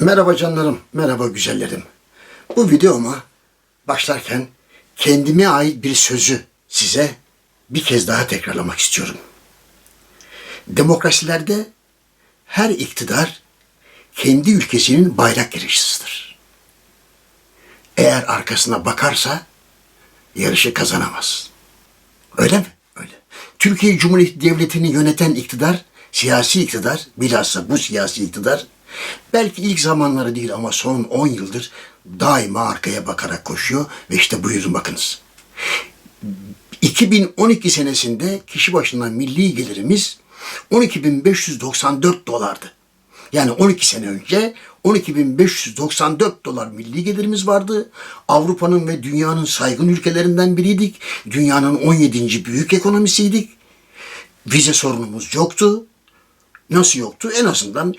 Merhaba canlarım, merhaba güzellerim. Bu videoma başlarken kendime ait bir sözü size bir kez daha tekrarlamak istiyorum. Demokrasilerde her iktidar kendi ülkesinin bayrak yarışçısıdır. Eğer arkasına bakarsa yarışı kazanamaz. Öyle mi? Öyle. Türkiye Cumhuriyeti Devleti'ni yöneten iktidar, siyasi iktidar, bilhassa bu siyasi iktidar, belki ilk zamanları değil ama son 10 yıldır daima arkaya bakarak koşuyor ve işte buyurun bakınız. 2012 senesinde kişi başına milli gelirimiz 12.594 dolardı. Yani 12 sene önce 12.594 dolar milli gelirimiz vardı. Avrupa'nın ve dünyanın saygın ülkelerinden biriydik. Dünyanın 17. büyük ekonomisiydik. Vize sorunumuz yoktu. Nasıl yoktu? En azından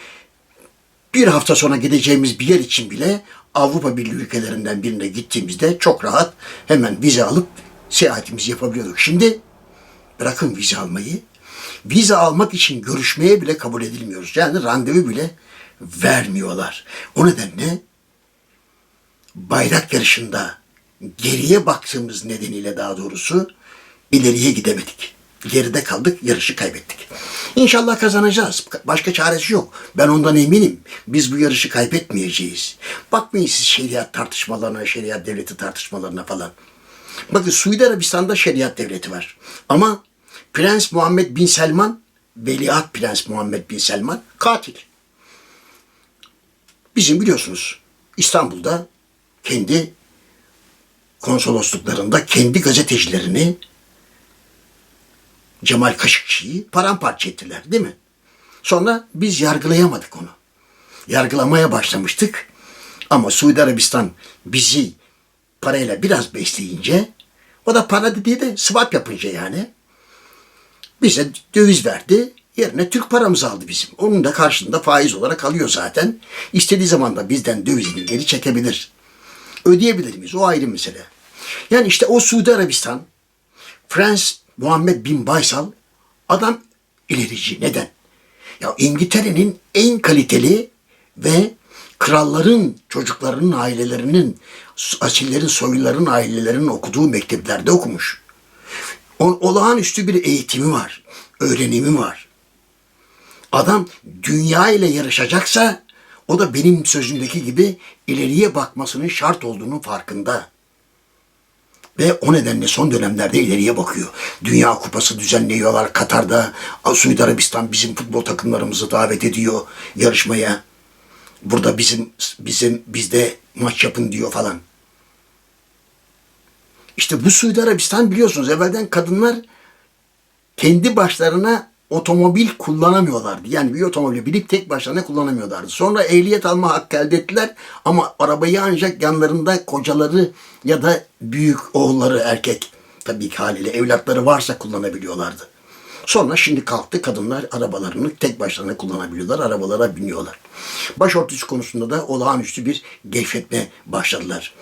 bir hafta sonra gideceğimiz bir yer için bile Avrupa Birliği ülkelerinden birine gittiğimizde çok rahat hemen vize alıp seyahatimizi yapabiliyorduk. Şimdi bırakın vize almayı, vize almak için görüşmeye bile kabul edilmiyoruz. Yani randevu bile vermiyorlar. O nedenle bayrak yarışında geriye baktığımız nedeniyle daha doğrusu ileriye gidemedik. Geride kaldık, yarışı kaybettik. İnşallah kazanacağız. Başka çaresi yok. Ben ondan eminim. Biz bu yarışı kaybetmeyeceğiz. Bakmayın siz şeriat tartışmalarına, şeriat devleti tartışmalarına falan. Bakın Suudi Arabistan'da şeriat devleti var. Ama Prens Muhammed Bin Selman, Veliaht Prens Muhammed Bin Selman katil. Bizim biliyorsunuz İstanbul'da kendi konsolosluklarında kendi gazetecilerini Cemal Kaşıkçı'yı paramparça ettiler değil mi? Sonra biz yargılayamadık onu. Yargılamaya başlamıştık ama Suudi Arabistan bizi parayla biraz besleyince o da para dediği de swap yapınca yani bize döviz verdi. Yerine Türk paramızı aldı bizim. Onun da karşılığında faiz olarak alıyor zaten. İstediği zaman da bizden dövizini geri çekebilir. Ödeyebilir miyiz? O ayrı mesele. Yani işte o Suudi Arabistan, Frans Muhammed Bin Baysal adam ilerici. Neden? Ya İngiltere'nin en kaliteli ve kralların çocuklarının ailelerinin, asillerin, soyluların ailelerinin okuduğu mekteplerde okumuş. O- olağanüstü bir eğitimi var, öğrenimi var. Adam dünya ile yarışacaksa o da benim sözümdeki gibi ileriye bakmasının şart olduğunun farkında. Ve o nedenle son dönemlerde ileriye bakıyor. Dünya Kupası düzenliyorlar Katar'da. Suudi Arabistan bizim futbol takımlarımızı davet ediyor yarışmaya. Burada bizim bizim bizde maç yapın diyor falan. İşte bu Suudi Arabistan biliyorsunuz evvelden kadınlar kendi başlarına otomobil kullanamıyorlardı. Yani bir otomobili binip tek başlarına kullanamıyorlardı. Sonra ehliyet alma hakkı elde ettiler ama arabayı ancak yanlarında kocaları ya da büyük oğulları erkek tabii ki haliyle evlatları varsa kullanabiliyorlardı. Sonra şimdi kalktı kadınlar arabalarını tek başlarına kullanabiliyorlar, arabalara biniyorlar. Başörtüsü konusunda da olağanüstü bir gevşetme başladılar.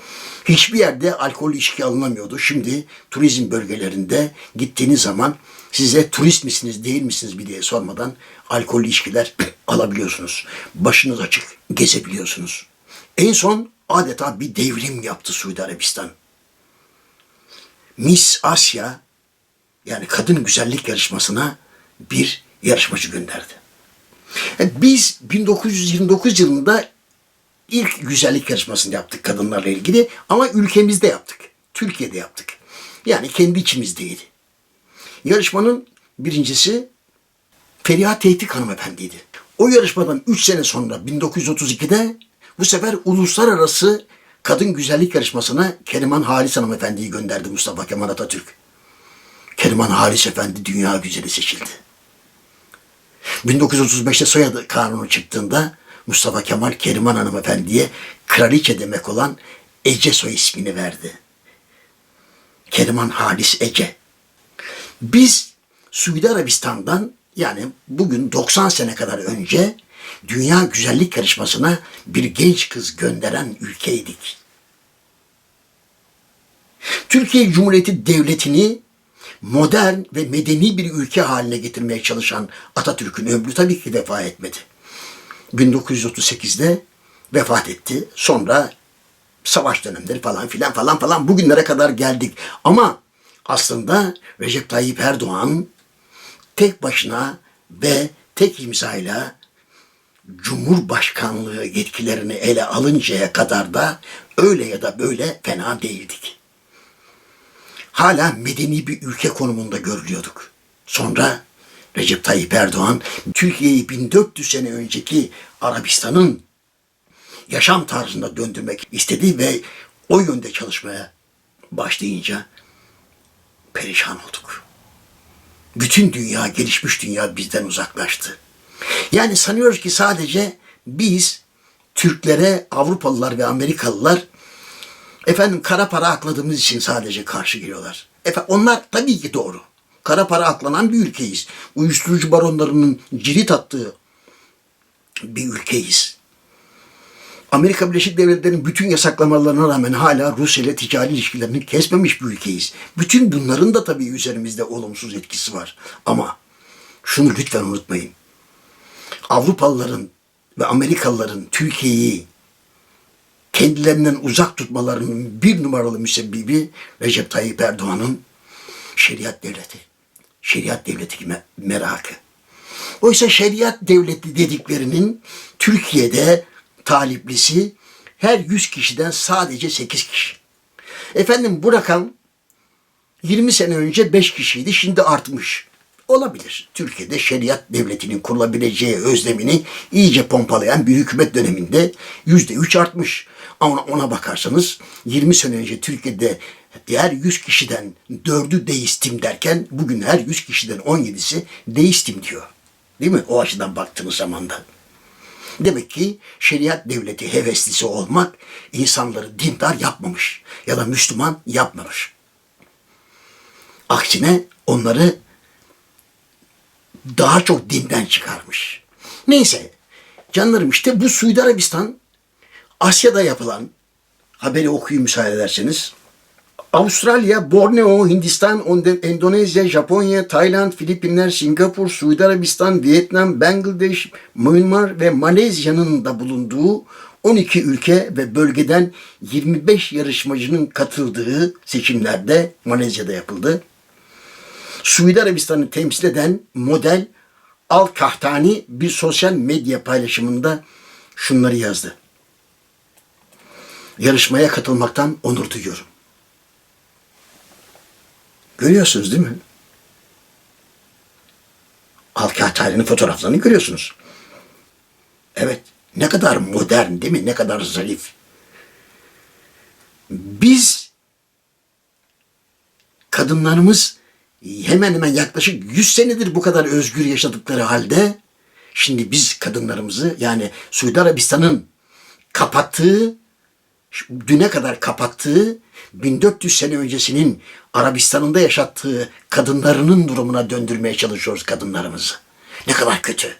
Hiçbir yerde alkol içki alınamıyordu. Şimdi turizm bölgelerinde gittiğiniz zaman size turist misiniz değil misiniz bir diye sormadan alkollü içkiler alabiliyorsunuz. Başınız açık gezebiliyorsunuz. En son adeta bir devrim yaptı Suudi Arabistan. Miss Asya yani kadın güzellik yarışmasına bir yarışmacı gönderdi. Yani Biz 1929 yılında ilk güzellik yarışmasını yaptık kadınlarla ilgili ama ülkemizde yaptık. Türkiye'de yaptık. Yani kendi içimizdeydi. Yarışmanın birincisi Feriha Tevfik hanımefendiydi. O yarışmadan 3 sene sonra 1932'de bu sefer uluslararası kadın güzellik yarışmasına Keriman Halis hanımefendiyi gönderdi Mustafa Kemal Atatürk. Keriman Halis Efendi dünya güzeli seçildi. 1935'te soyadı kanunu çıktığında Mustafa Kemal Keriman hanımefendiye kraliçe demek olan Ece soy ismini verdi. Keriman Halis Ece. Biz Suudi Arabistan'dan yani bugün 90 sene kadar önce dünya güzellik yarışmasına bir genç kız gönderen ülkeydik. Türkiye Cumhuriyeti Devleti'ni modern ve medeni bir ülke haline getirmeye çalışan Atatürk'ün ömrü tabii ki vefa etmedi. 1938'de vefat etti. Sonra savaş dönemleri falan filan falan falan bugünlere kadar geldik. Ama aslında Recep Tayyip Erdoğan tek başına ve tek imzayla Cumhurbaşkanlığı yetkilerini ele alıncaya kadar da öyle ya da böyle fena değildik. Hala medeni bir ülke konumunda görülüyorduk. Sonra Recep Tayyip Erdoğan Türkiye'yi 1400 sene önceki Arabistan'ın yaşam tarzında döndürmek istedi ve o yönde çalışmaya başlayınca perişan olduk. Bütün dünya, gelişmiş dünya bizden uzaklaştı. Yani sanıyoruz ki sadece biz Türklere, Avrupalılar ve Amerikalılar efendim kara para akladığımız için sadece karşı geliyorlar. Efendim, onlar tabii ki doğru. Kara para aklanan bir ülkeyiz. Uyuşturucu baronlarının cirit attığı bir ülkeyiz. Amerika Birleşik Devletleri'nin bütün yasaklamalarına rağmen hala Rusya ile ticari ilişkilerini kesmemiş bir ülkeyiz. Bütün bunların da tabii üzerimizde olumsuz etkisi var. Ama şunu lütfen unutmayın. Avrupalıların ve Amerikalıların Türkiye'yi kendilerinden uzak tutmalarının bir numaralı müsebbibi Recep Tayyip Erdoğan'ın şeriat devleti. Şeriat devleti me- merakı. Oysa şeriat devleti dediklerinin Türkiye'de taliplisi her 100 kişiden sadece 8 kişi. Efendim bu rakam 20 sene önce 5 kişiydi şimdi artmış. Olabilir. Türkiye'de şeriat devletinin kurulabileceği özlemini iyice pompalayan bir hükümet döneminde yüzde üç artmış. Ama ona bakarsanız 20 sene önce Türkiye'de her 100 kişiden 4'ü deistim derken bugün her 100 kişiden 17'si deistim diyor. Değil mi? O açıdan baktığınız zaman da. Demek ki şeriat devleti heveslisi olmak insanları dindar yapmamış ya da Müslüman yapmamış. Aksine onları daha çok dinden çıkarmış. Neyse canlarım işte bu Suudi Arabistan Asya'da yapılan haberi okuyun müsaade ederseniz. Avustralya, Borneo, Hindistan, Endonezya, Japonya, Tayland, Filipinler, Singapur, Suudi Arabistan, Vietnam, Bangladeş, Myanmar ve Malezya'nın da bulunduğu 12 ülke ve bölgeden 25 yarışmacının katıldığı seçimlerde Malezya'da yapıldı. Suudi Arabistan'ı temsil eden model Al Kahtani bir sosyal medya paylaşımında şunları yazdı. Yarışmaya katılmaktan onur duyuyorum. Görüyorsunuz değil mi? Al Kahtani'nin fotoğraflarını görüyorsunuz. Evet, ne kadar modern değil mi? Ne kadar zarif. Biz kadınlarımız hemen hemen yaklaşık 100 senedir bu kadar özgür yaşadıkları halde şimdi biz kadınlarımızı yani Suudi Arabistan'ın kapattığı düne kadar kapattığı 1400 sene öncesinin Arabistan'ında yaşattığı kadınlarının durumuna döndürmeye çalışıyoruz kadınlarımızı. Ne kadar kötü.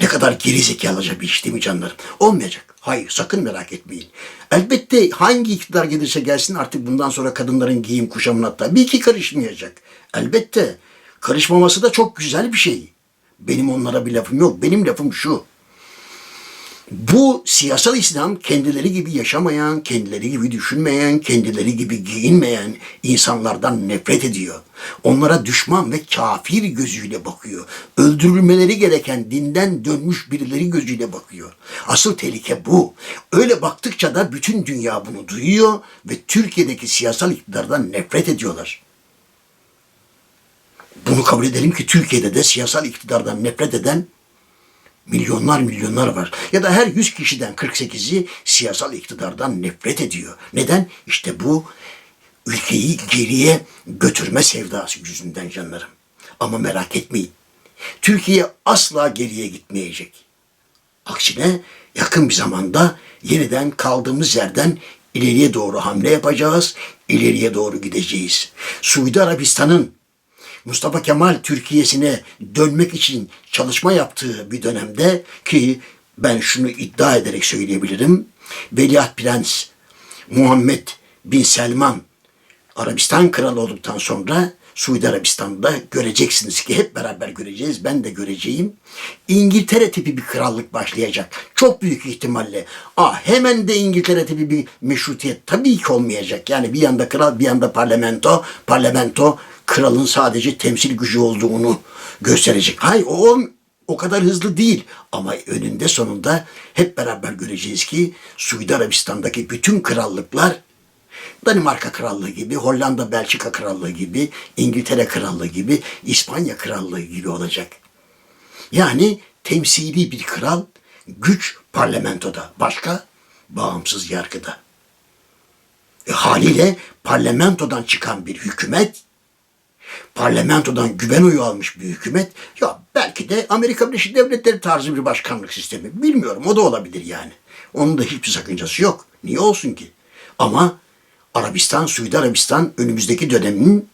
Ne kadar gerizekalıca bir iş değil mi canlarım? Olmayacak. Hayır sakın merak etmeyin. Elbette hangi iktidar gelirse gelsin artık bundan sonra kadınların giyim kuşamına tabii ki karışmayacak. Elbette. Karışmaması da çok güzel bir şey. Benim onlara bir lafım yok. Benim lafım şu. Bu siyasal İslam kendileri gibi yaşamayan, kendileri gibi düşünmeyen, kendileri gibi giyinmeyen insanlardan nefret ediyor. Onlara düşman ve kafir gözüyle bakıyor. Öldürülmeleri gereken dinden dönmüş birileri gözüyle bakıyor. Asıl tehlike bu. Öyle baktıkça da bütün dünya bunu duyuyor ve Türkiye'deki siyasal iktidardan nefret ediyorlar. Bunu kabul edelim ki Türkiye'de de siyasal iktidardan nefret eden Milyonlar milyonlar var. Ya da her 100 kişiden 48'i siyasal iktidardan nefret ediyor. Neden? İşte bu ülkeyi geriye götürme sevdası yüzünden canlarım. Ama merak etmeyin. Türkiye asla geriye gitmeyecek. Aksine yakın bir zamanda yeniden kaldığımız yerden ileriye doğru hamle yapacağız, ileriye doğru gideceğiz. Suudi Arabistan'ın Mustafa Kemal Türkiye'sine dönmek için çalışma yaptığı bir dönemde ki ben şunu iddia ederek söyleyebilirim. Veliaht Prens Muhammed Bin Selman Arabistan kralı olduktan sonra Suudi Arabistan'da göreceksiniz ki hep beraber göreceğiz. Ben de göreceğim. İngiltere tipi bir krallık başlayacak. Çok büyük ihtimalle. Aa, hemen de İngiltere tipi bir meşrutiyet tabii ki olmayacak. Yani bir yanda kral bir yanda parlamento. Parlamento kralın sadece temsil gücü olduğunu gösterecek. Hayır o o kadar hızlı değil ama önünde sonunda hep beraber göreceğiz ki Suudi Arabistan'daki bütün krallıklar Danimarka Krallığı gibi, Hollanda Belçika Krallığı gibi, İngiltere Krallığı gibi, İspanya Krallığı gibi olacak. Yani temsili bir kral, güç parlamentoda, başka bağımsız yargıda. E, haliyle parlamentodan çıkan bir hükümet, parlamentodan güven oyu almış bir hükümet, ya belki de Amerika Birleşik Devletleri tarzı bir başkanlık sistemi. Bilmiyorum, o da olabilir yani. Onun da hiçbir sakıncası yok. Niye olsun ki? Ama Arabistan, Suudi Arabistan önümüzdeki dönemin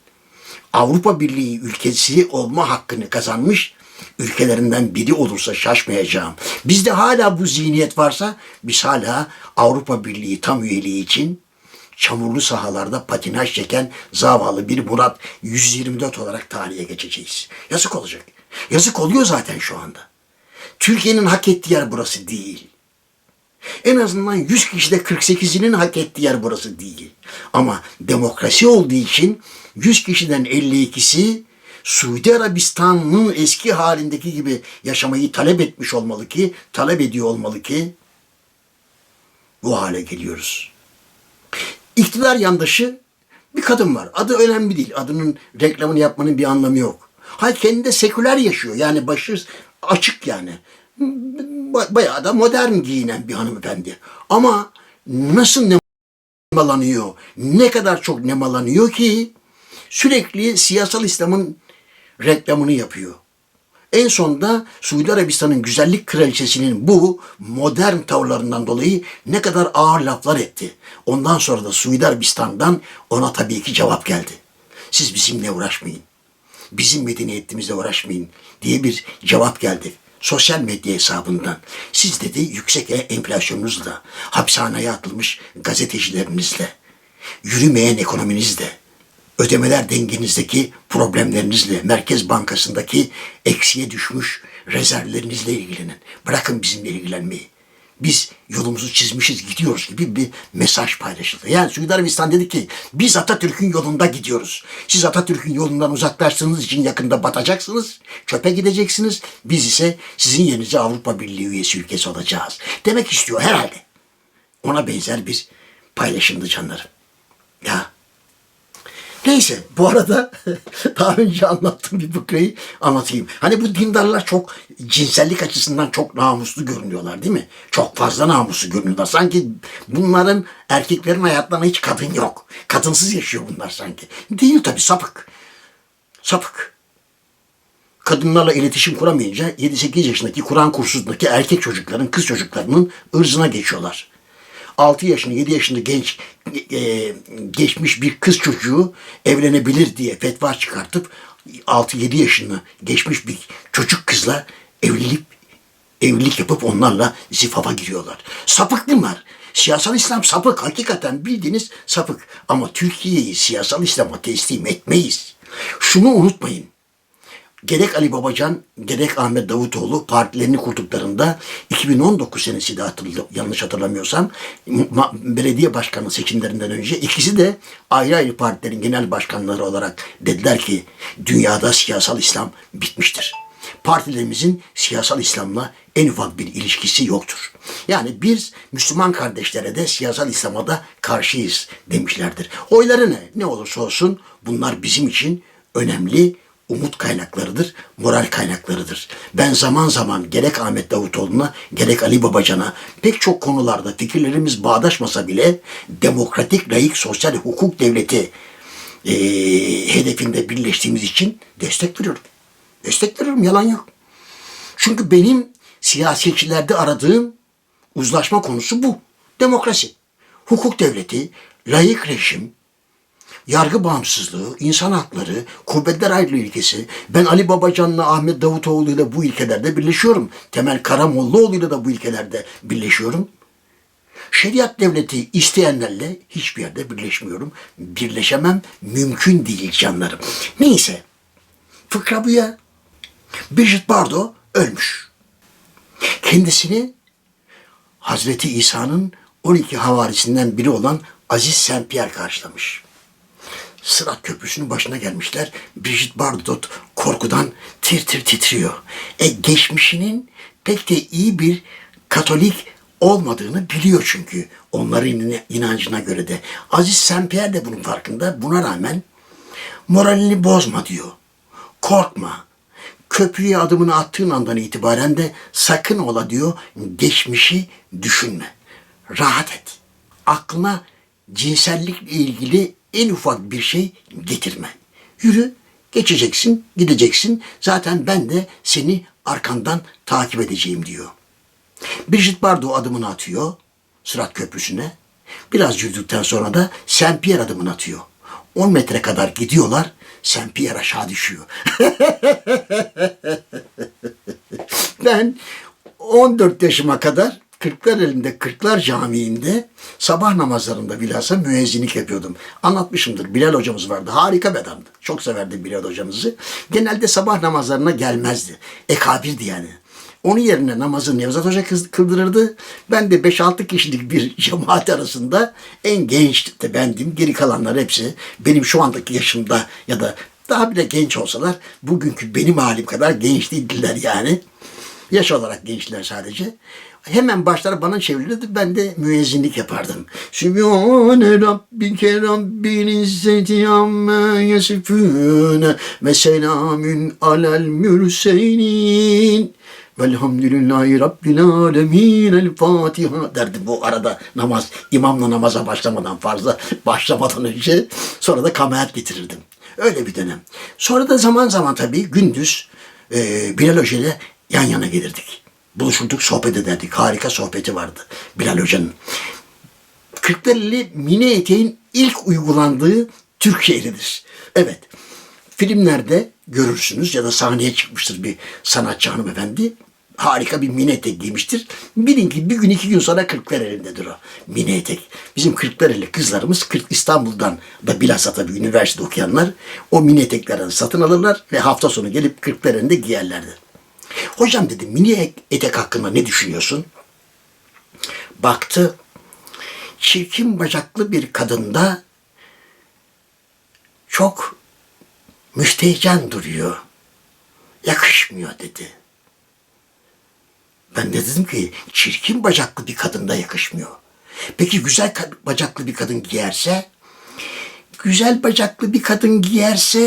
Avrupa Birliği ülkesi olma hakkını kazanmış ülkelerinden biri olursa şaşmayacağım. Bizde hala bu zihniyet varsa biz hala Avrupa Birliği tam üyeliği için çamurlu sahalarda patinaj çeken zavallı bir Murat 124 olarak tarihe geçeceğiz. Yazık olacak. Yazık oluyor zaten şu anda. Türkiye'nin hak ettiği yer burası değil. En azından 100 kişide 48'inin hak ettiği yer burası değil. Ama demokrasi olduğu için 100 kişiden 52'si Suudi Arabistan'ın eski halindeki gibi yaşamayı talep etmiş olmalı ki, talep ediyor olmalı ki bu hale geliyoruz. İktidar yandaşı bir kadın var. Adı önemli değil. Adının reklamını yapmanın bir anlamı yok. Hayır kendi de seküler yaşıyor. Yani başı açık yani. Ba- Bayağı da modern giyinen bir hanımefendi. Ama nasıl nemalanıyor, ne kadar çok nemalanıyor ki sürekli siyasal İslam'ın reklamını yapıyor. En sonunda Suudi Arabistan'ın güzellik kraliçesinin bu modern tavırlarından dolayı ne kadar ağır laflar etti. Ondan sonra da Suudi Arabistan'dan ona tabii ki cevap geldi. Siz bizimle uğraşmayın. Bizim medeniyetimizle uğraşmayın diye bir cevap geldi. Sosyal medya hesabından. Siz dedi yüksek enflasyonunuzla, hapishaneye atılmış gazetecilerinizle, yürümeyen ekonominizle, ödemeler dengenizdeki problemlerinizle, Merkez Bankası'ndaki eksiye düşmüş rezervlerinizle ilgilenin. Bırakın bizimle ilgilenmeyi. Biz yolumuzu çizmişiz gidiyoruz gibi bir mesaj paylaşıldı. Yani Suudi Arabistan dedi ki biz Atatürk'ün yolunda gidiyoruz. Siz Atatürk'ün yolundan uzaklaştığınız için yakında batacaksınız. Çöpe gideceksiniz. Biz ise sizin yerinize Avrupa Birliği üyesi ülkesi olacağız. Demek istiyor herhalde. Ona benzer bir paylaşımdı canlarım. Ya Neyse bu arada daha önce anlattığım bir fıkrayı anlatayım. Hani bu dindarlar çok cinsellik açısından çok namuslu görünüyorlar değil mi? Çok fazla namuslu görünüyorlar. Sanki bunların erkeklerin hayatlarında hiç kadın yok. Kadınsız yaşıyor bunlar sanki. Değil tabii sapık. Sapık. Kadınlarla iletişim kuramayınca 7-8 yaşındaki Kur'an kursundaki erkek çocukların, kız çocuklarının ırzına geçiyorlar. 6 yaşında 7 yaşında genç e, geçmiş bir kız çocuğu evlenebilir diye fetva çıkartıp 6-7 yaşında geçmiş bir çocuk kızla evlilik evlilik yapıp onlarla zifafa giriyorlar. Sapık bunlar. Siyasal İslam sapık. Hakikaten bildiğiniz sapık. Ama Türkiye'yi siyasal İslam'a teslim etmeyiz. Şunu unutmayın gerek Ali Babacan gerek Ahmet Davutoğlu partilerini kurduklarında 2019 senesi de hatırlı, yanlış hatırlamıyorsam belediye başkanı seçimlerinden önce ikisi de ayrı ayrı partilerin genel başkanları olarak dediler ki dünyada siyasal İslam bitmiştir. Partilerimizin siyasal İslam'la en ufak bir ilişkisi yoktur. Yani biz Müslüman kardeşlere de siyasal İslam'a da karşıyız demişlerdir. Oyları ne? Ne olursa olsun bunlar bizim için önemli umut kaynaklarıdır, moral kaynaklarıdır. Ben zaman zaman gerek Ahmet Davutoğlu'na gerek Ali Babacan'a pek çok konularda fikirlerimiz bağdaşmasa bile demokratik, layık, sosyal hukuk devleti eee, hedefinde birleştiğimiz için destek veriyorum. Destek veriyorum, yalan yok. Çünkü benim siyasetçilerde aradığım uzlaşma konusu bu. Demokrasi, hukuk devleti, layık rejim, yargı bağımsızlığı, insan hakları, kuvvetler ayrılığı ilkesi. Ben Ali Babacan'la Ahmet Davutoğlu ile bu ilkelerde birleşiyorum. Temel Karamollaoğlu ile de bu ilkelerde birleşiyorum. Şeriat devleti isteyenlerle hiçbir yerde birleşmiyorum. Birleşemem, mümkün değil canlarım. Neyse, fıkra bu ya. Brigitte Bardot ölmüş. Kendisini Hazreti İsa'nın 12 havarisinden biri olan Aziz Saint Pierre karşılamış. Sırat Köprüsü'nün başına gelmişler. Brigitte Bardot korkudan tir tir titriyor. E geçmişinin pek de iyi bir Katolik olmadığını biliyor çünkü. Onların in- inancına göre de. Aziz Pierre de bunun farkında. Buna rağmen moralini bozma diyor. Korkma. Köprüye adımını attığın andan itibaren de sakın ola diyor geçmişi düşünme. Rahat et. Aklına cinsellikle ilgili en ufak bir şey getirme. Yürü, geçeceksin, gideceksin. Zaten ben de seni arkandan takip edeceğim diyor. Brigitte Bardot adımını atıyor Sırat Köprüsü'ne. Biraz yürüdükten sonra da Saint Pierre adımını atıyor. 10 metre kadar gidiyorlar. Saint Pierre aşağı düşüyor. ben 14 yaşıma kadar Kırklar elinde Kırklar Camii'nde sabah namazlarında bilhassa müezzinlik yapıyordum. Anlatmışımdır. Bilal hocamız vardı. Harika bir adamdı. Çok severdim Bilal hocamızı. Genelde sabah namazlarına gelmezdi. Ekabirdi yani. Onun yerine namazı Nevzat Hoca kıldırırdı. Ben de 5-6 kişilik bir cemaat arasında en genç de bendim. Geri kalanlar hepsi benim şu andaki yaşımda ya da daha bile genç olsalar bugünkü benim halim kadar genç değildiler yani. Yaş olarak gençler sadece. Hemen başları bana çevrilirdi. Ben de müezzinlik yapardım. Sübhane Rabbike Rabbil İzzeti Amme Yasifune ve selamün alel mürselin. Velhamdülillahi Rabbil Alemin. El Fatiha derdi bu arada namaz. imamla namaza başlamadan fazla başlamadan önce. Sonra da kamaat getirirdim. Öyle bir dönem. Sonra da zaman zaman tabii gündüz e, Bilal Hoca ile yan yana gelirdik. Buluşurduk, sohbet ederdik. Harika sohbeti vardı Bilal Hoca'nın. Kırklareli mini eteğin ilk uygulandığı Türk şehridir. Evet, filmlerde görürsünüz ya da sahneye çıkmıştır bir sanatçı hanımefendi. Harika bir mini etek giymiştir. Bilin ki bir gün iki gün sonra Kırklareli'ndedir o mini etek. Bizim Kırklareli kızlarımız Kırk İstanbul'dan da bilhassa tabii üniversite okuyanlar o mini eteklerden satın alırlar ve hafta sonu gelip Kırklareli'nde giyerlerdi. Hocam dedi mini etek hakkında ne düşünüyorsun? Baktı çirkin bacaklı bir kadında çok müstehcen duruyor. Yakışmıyor dedi. Ben de dedim ki çirkin bacaklı bir kadında yakışmıyor. Peki güzel bacaklı bir kadın giyerse? Güzel bacaklı bir kadın giyerse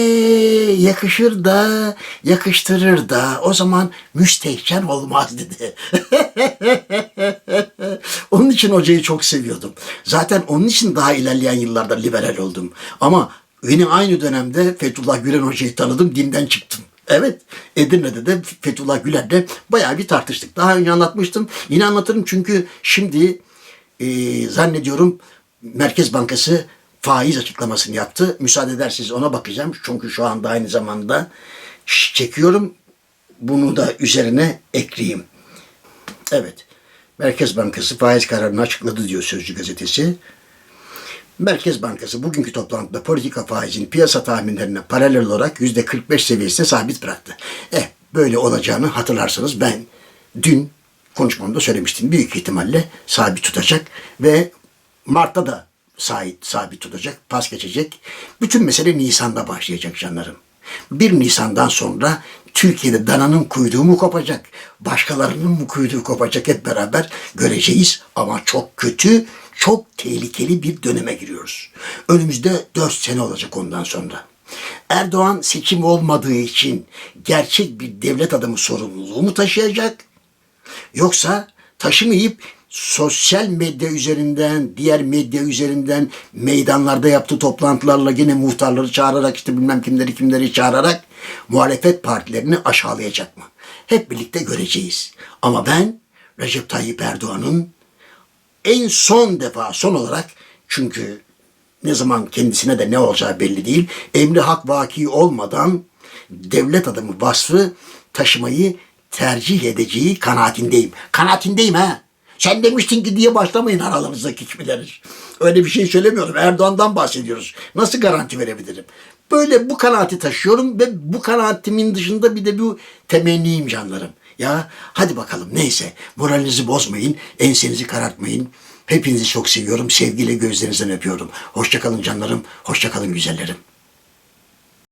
yakışır da yakıştırır da o zaman müstehcen olmaz dedi. onun için hocayı çok seviyordum. Zaten onun için daha ilerleyen yıllarda liberal oldum. Ama yine aynı dönemde Fethullah Gülen hocayı tanıdım, dinden çıktım. Evet, Edirne'de de Fethullah Gülen'le bayağı bir tartıştık. Daha önce anlatmıştım. Yine anlatırım çünkü şimdi e, zannediyorum Merkez Bankası faiz açıklamasını yaptı. Müsaade ederseniz ona bakacağım. Çünkü şu anda aynı zamanda çekiyorum. Bunu da üzerine ekleyeyim. Evet. Merkez Bankası faiz kararını açıkladı diyor Sözcü gazetesi. Merkez Bankası bugünkü toplantıda politika faizini piyasa tahminlerine paralel olarak yüzde 45 seviyesine sabit bıraktı. Eh böyle olacağını hatırlarsanız ben dün konuşmamda söylemiştim. Büyük ihtimalle sabit tutacak ve Mart'ta da sabit, sabit tutacak, pas geçecek. Bütün mesele Nisan'da başlayacak canlarım. 1 Nisan'dan sonra Türkiye'de dananın kuyruğu mu kopacak, başkalarının mı kuyruğu kopacak hep beraber göreceğiz. Ama çok kötü, çok tehlikeli bir döneme giriyoruz. Önümüzde 4 sene olacak ondan sonra. Erdoğan seçim olmadığı için gerçek bir devlet adamı sorumluluğu mu taşıyacak? Yoksa taşımayıp sosyal medya üzerinden, diğer medya üzerinden meydanlarda yaptığı toplantılarla yine muhtarları çağırarak işte bilmem kimleri kimleri çağırarak muhalefet partilerini aşağılayacak mı? Hep birlikte göreceğiz. Ama ben Recep Tayyip Erdoğan'ın en son defa son olarak çünkü ne zaman kendisine de ne olacağı belli değil. Emri hak vaki olmadan devlet adamı vasfı taşımayı tercih edeceği kanaatindeyim. Kanaatindeyim ha. Sen demiştin ki diye başlamayın aralarınızdaki kimiler. Öyle bir şey söylemiyorum. Erdoğan'dan bahsediyoruz. Nasıl garanti verebilirim? Böyle bu kanaati taşıyorum ve bu kanaatimin dışında bir de bu temenniyim canlarım. Ya hadi bakalım neyse. Moralinizi bozmayın. Ensenizi karartmayın. Hepinizi çok seviyorum. Sevgiyle gözlerinizden öpüyorum. Hoşçakalın canlarım. Hoşçakalın güzellerim.